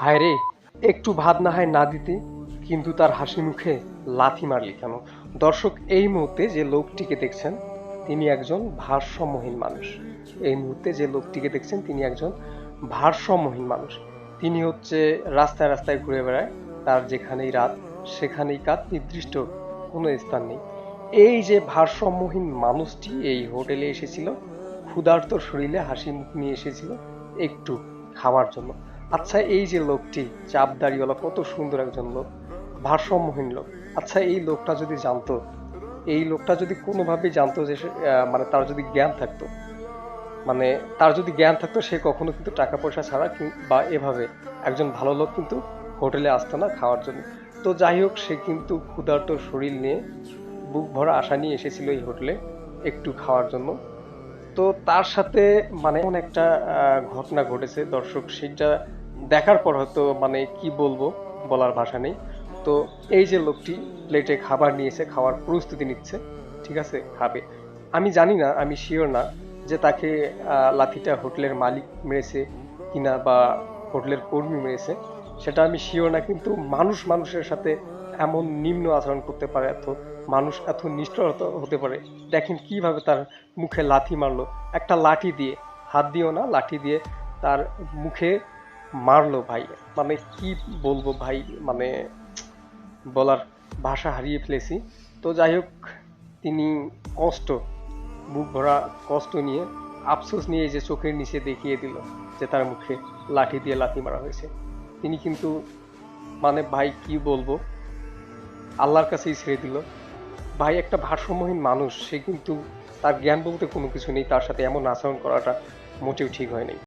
হায় রে, একটু ভাত না হয় না দিতে, কিন্তু তার হাসি মুখে লাথি মারলি কেন? দর্শক, এই মুহূর্তে যে লোকটিকে দেখছেন, তিনি একজন ভারসাম্যহীন মানুষ। এই মুহূর্তে যে লোকটিকে দেখছেন, তিনি একজন ভারসাম্যহীন মানুষ। তিনি হচ্ছে রাস্তায় রাস্তায় ঘুরে বেড়ায়, তার যেখানেই রাত, সেখানেই কাত নির্দিষ্ট কোনো স্থান নেই। এই যে ভারসাম্যহীন মানুষটি এই হোটেলে এসেছিল ক্ষুধার্ত শরীরে হাসি মুখ নিয়ে এসেছিল একটু খাওয়ার জন্য। আচ্ছা এই যে লোকটি, চাপ চাপদাড়িওয়ালা কত সুন্দর একজন লোক, ভারসাম্যহীন লোক। আচ্ছা এই লোকটা যদি জানতো, এই লোকটা যদি কোনোভাবে জানতো যে মানে তার যদি জ্ঞান থাকতো মানে তার যদি জ্ঞান থাকতো, সে কখনো কিন্তু টাকা পয়সা ছাড়া বা এভাবে একজন ভালো লোক কিন্তু হোটেলে আসতো না খাওয়ার জন্য। তো যাই হোক, সে কিন্তু ক্ষুধার্ত শরীর নিয়ে বুক ভরা আশা নিয়ে এসেছিল এই হোটেলে একটু খাওয়ার জন্য। তো তার সাথে মানে এমন একটা ঘটনা ঘটেছে। দর্শক, সেটা দেখার পর হয়তো মানে কি বলব বলার ভাষা নেই। তো এই যে লোকটি প্লেটে খাবার নিয়েছে, খাওয়ার প্রস্তুতি নিচ্ছে, ঠিক আছে, খাবে। আমি জানি না, আমি শিওর না যে তাকে লাঠিটা হোটেলের মালিক মেরেছে কিনা বা হোটেলের কর্মী মেরেছে, সেটা আমি শিওর না, কিন্তু মানুষ মানুষের সাথে এমন নিম্ন আচরণ করতে পারে, এত মানুষ এত নিষ্ঠুর হতে- পারে। দেখেন কীভাবে তার মুখে লাথি মারলো। একটা লাঠি দিয়ে, হাত দিয়েও না, লাঠি দিয়ে তার মুখে মারলো ভাই। মানে কি বলব ভাই মানে বলার ভাষা হারিয়ে ফেলেছি। তো যাই হোক, তিনি কষ্ট বুক ভরা কষ্ট নিয়ে, আফসোস নিয়ে যে চোখের নিচে দেখিয়ে দিল যে তার মুখে লাঠি দিয়ে লাথি মারা হয়েছে। তিনি কিন্তু মানে ভাই, কি বলব? আল্লাহর কাছেই ছেড়ে দিল। ভাই, একটা ভারসাম্যহীন মানুষ, সে কিন্তু তার জ্ঞান বলতে কোনো কিছু নেই, তার সাথে এমন আচরণ করাটা মোটেও ঠিক হয়নি